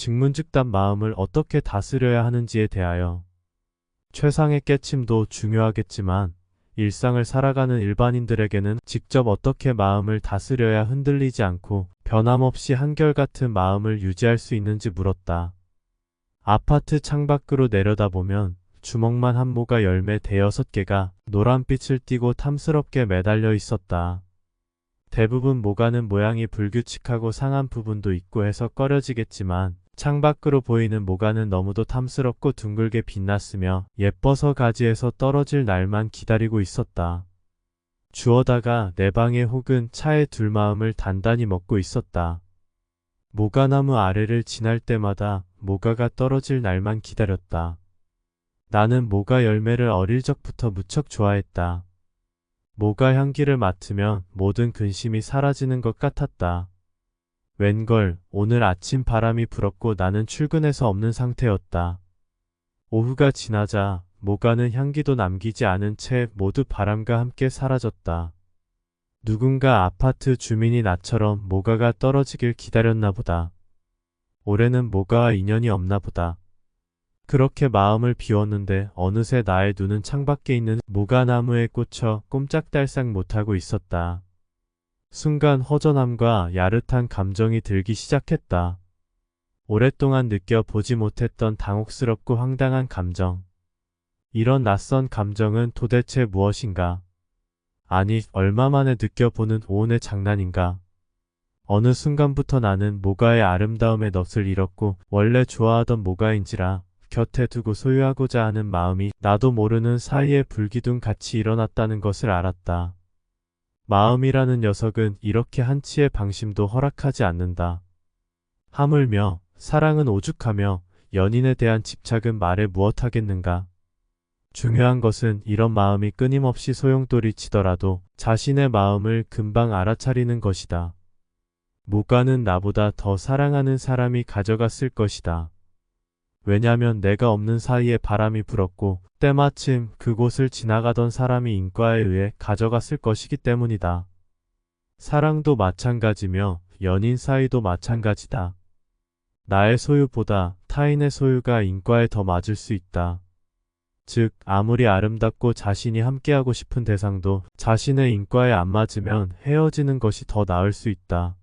직문즉답 마음을 어떻게 다스려야 하는지에 대하여 최상의 깨침도 중요하겠지만 일상을 살아가는 일반인들에게는 직접 어떻게 마음을 다스려야 흔들리지 않고 변함없이 한결같은 마음을 유지할 수 있는지 물었다. 아파트 창밖으로 내려다보면 주먹만 한 모가 열매 대여섯 개가 노란빛을 띠고 탐스럽게 매달려 있었다. 대부분 모가는 모양이 불규칙하고 상한 부분도 있고 해서 꺼려지겠지만 창밖으로 보이는 모가는 너무도 탐스럽고 둥글게 빛났으며 예뻐서 가지에서 떨어질 날만 기다리고 있었다. 주워다가 내 방에 혹은 차에 둘 마음을 단단히 먹고 있었다. 모가나무 아래를 지날 때마다 모가가 떨어질 날만 기다렸다. 나는 모가 열매를 어릴 적부터 무척 좋아했다. 모가 향기를 맡으면 모든 근심이 사라지는 것 같았다. 웬걸 오늘 아침 바람이 불었고 나는 출근해서 없는 상태였다. 오후가 지나자 모가는 향기도 남기지 않은 채 모두 바람과 함께 사라졌다. 누군가 아파트 주민이 나처럼 모가가 떨어지길 기다렸나 보다. 올해는 모가와 인연이 없나 보다. 그렇게 마음을 비웠는데 어느새 나의 눈은 창밖에 있는 모가나무에 꽂혀 꼼짝달싹 못하고 있었다. 순간 허전함과 야릇한 감정이 들기 시작했다. 오랫동안 느껴보지 못했던 당혹스럽고 황당한 감정. 이런 낯선 감정은 도대체 무엇인가? 아니, 얼마 만에 느껴보는 오온의 장난인가? 어느 순간부터 나는 모가의 아름다움의 넋을 잃었고 원래 좋아하던 모가인지라 곁에 두고 소유하고자 하는 마음이 나도 모르는 사이에 불기둥 같이 일어났다는 것을 알았다. 마음이라는 녀석은 이렇게 한치의 방심도 허락하지 않는다. 하물며 사랑은 오죽하며 연인에 대한 집착은 말에 무엇하겠는가. 중요한 것은 이런 마음이 끊임없이 소용돌이 치더라도 자신의 마음을 금방 알아차리는 것이다. 무가는 나보다 더 사랑하는 사람이 가져갔을 것이다. 왜냐면 내가 없는 사이에 바람이 불었고 때마침 그곳을 지나가던 사람이 인과에 의해 가져갔을 것이기 때문이다. 사랑도 마찬가지며 연인 사이도 마찬가지다. 나의 소유보다 타인의 소유가 인과에 더 맞을 수 있다. 즉, 아무리 아름답고 자신이 함께하고 싶은 대상도 자신의 인과에 안 맞으면 헤어지는 것이 더 나을 수 있다.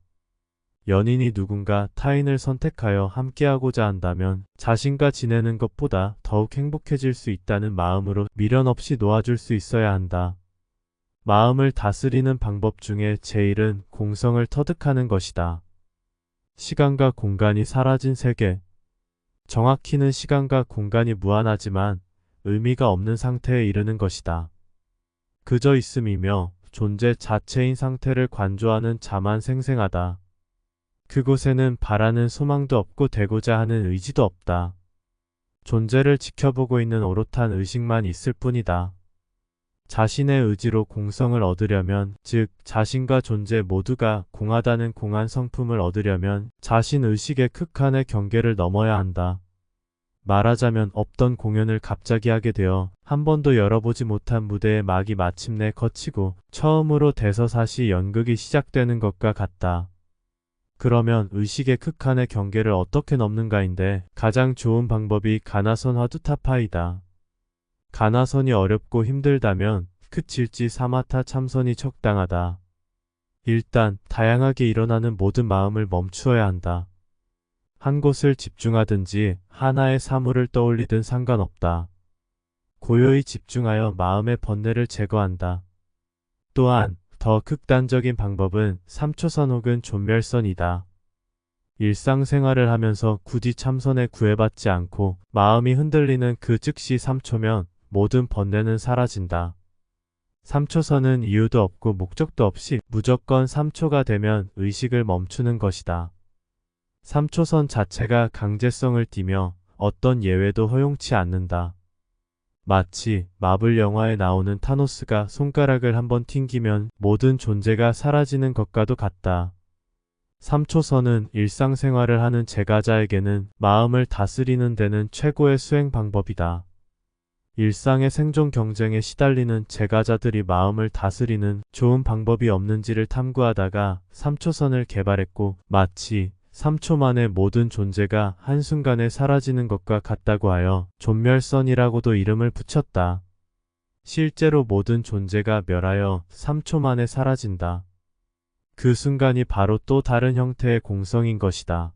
연인이 누군가 타인을 선택하여 함께하고자 한다면 자신과 지내는 것보다 더욱 행복해질 수 있다는 마음으로 미련 없이 놓아줄 수 있어야 한다. 마음을 다스리는 방법 중에 제일은 공성을 터득하는 것이다. 시간과 공간이 사라진 세계. 정확히는 시간과 공간이 무한하지만 의미가 없는 상태에 이르는 것이다. 그저 있음이며 존재 자체인 상태를 관조하는 자만 생생하다. 그곳에는 바라는 소망도 없고 되고자 하는 의지도 없다. 존재를 지켜보고 있는 오롯한 의식만 있을 뿐이다. 자신의 의지로 공성을 얻으려면, 즉, 자신과 존재 모두가 공하다는 공한 성품을 얻으려면 자신 의식의 극한의 경계를 넘어야 한다. 말하자면 없던 공연을 갑자기 하게 되어 한 번도 열어보지 못한 무대의 막이 마침내 거치고 처음으로 대서사시 연극이 시작되는 것과 같다. 그러면 의식의 극한의 경계를 어떻게 넘는가인데 가장 좋은 방법이 가나선 화두타파이다. 가나선이 어렵고 힘들다면 그칠지 사마타 참선이 적당하다. 일단 다양하게 일어나는 모든 마음을 멈추어야 한다. 한 곳을 집중하든지 하나의 사물을 떠올리든 상관없다. 고요히 집중하여 마음의 번뇌를 제거한다. 또한 더 극단적인 방법은 3초선 혹은 존멸선이다. 일상생활을 하면서 굳이 참선에 구애받지 않고 마음이 흔들리는 그 즉시 3초면 모든 번뇌는 사라진다. 3초선은 이유도 없고 목적도 없이 무조건 3초가 되면 의식을 멈추는 것이다. 3초선 자체가 강제성을 띠며 어떤 예외도 허용치 않는다. 마치 마블 영화에 나오는 타노스가 손가락을 한번 튕기면 모든 존재가 사라지는 것과도 같다. 3초선은 일상생활을 하는 제가자에게는 마음을 다스리는 데는 최고의 수행 방법이다. 일상의 생존 경쟁에 시달리는 제가자들이 마음을 다스리는 좋은 방법이 없는지를 탐구하다가 3초선을 개발했고 마치 3초 만에 모든 존재가 한순간에 사라지는 것과 같다고 하여 존멸선이라고도 이름을 붙였다. 실제로 모든 존재가 멸하여 3초 만에 사라진다. 그 순간이 바로 또 다른 형태의 공성인 것이다.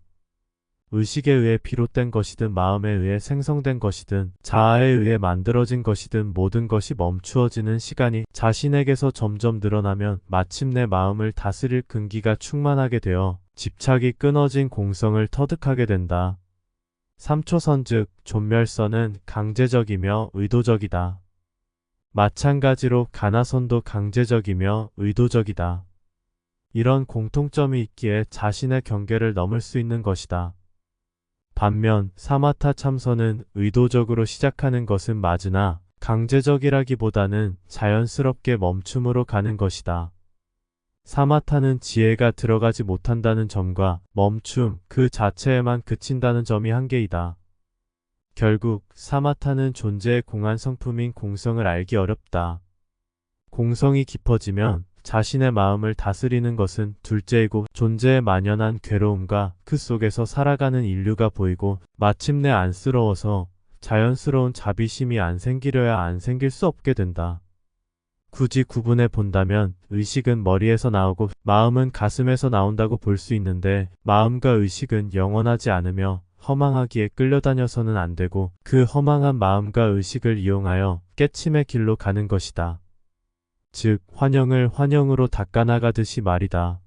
의식에 의해 비롯된 것이든 마음에 의해 생성된 것이든 자아에 의해 만들어진 것이든 모든 것이 멈추어지는 시간이 자신에게서 점점 늘어나면 마침내 마음을 다스릴 근기가 충만하게 되어 집착이 끊어진 공성을 터득하게 된다. 3초선 즉 존멸선은 강제적이며 의도적이다. 마찬가지로 가나선도 강제적이며 의도적이다. 이런 공통점이 있기에 자신의 경계를 넘을 수 있는 것이다. 반면 사마타 참선은 의도적으로 시작하는 것은 맞으나 강제적이라기보다는 자연스럽게 멈춤으로 가는 것이다. 사마타는 지혜가 들어가지 못한다는 점과 멈춤 그 자체에만 그친다는 점이 한계이다. 결국 사마타는 존재의 공한 성품인 공성을 알기 어렵다. 공성이 깊어지면 자신의 마음을 다스리는 것은 둘째이고 존재에 만연한 괴로움과 그 속에서 살아가는 인류가 보이고 마침내 안쓰러워서 자연스러운 자비심이 안 생기려야 안 생길 수 없게 된다. 굳이 구분해 본다면 의식은 머리에서 나오고 마음은 가슴에서 나온다고 볼 수 있는데 마음과 의식은 영원하지 않으며 허망하기에 끌려다녀서는 안 되고 그 허망한 마음과 의식을 이용하여 깨침의 길로 가는 것이다. 즉, 환영을 환영으로 닦아나가듯이 말이다.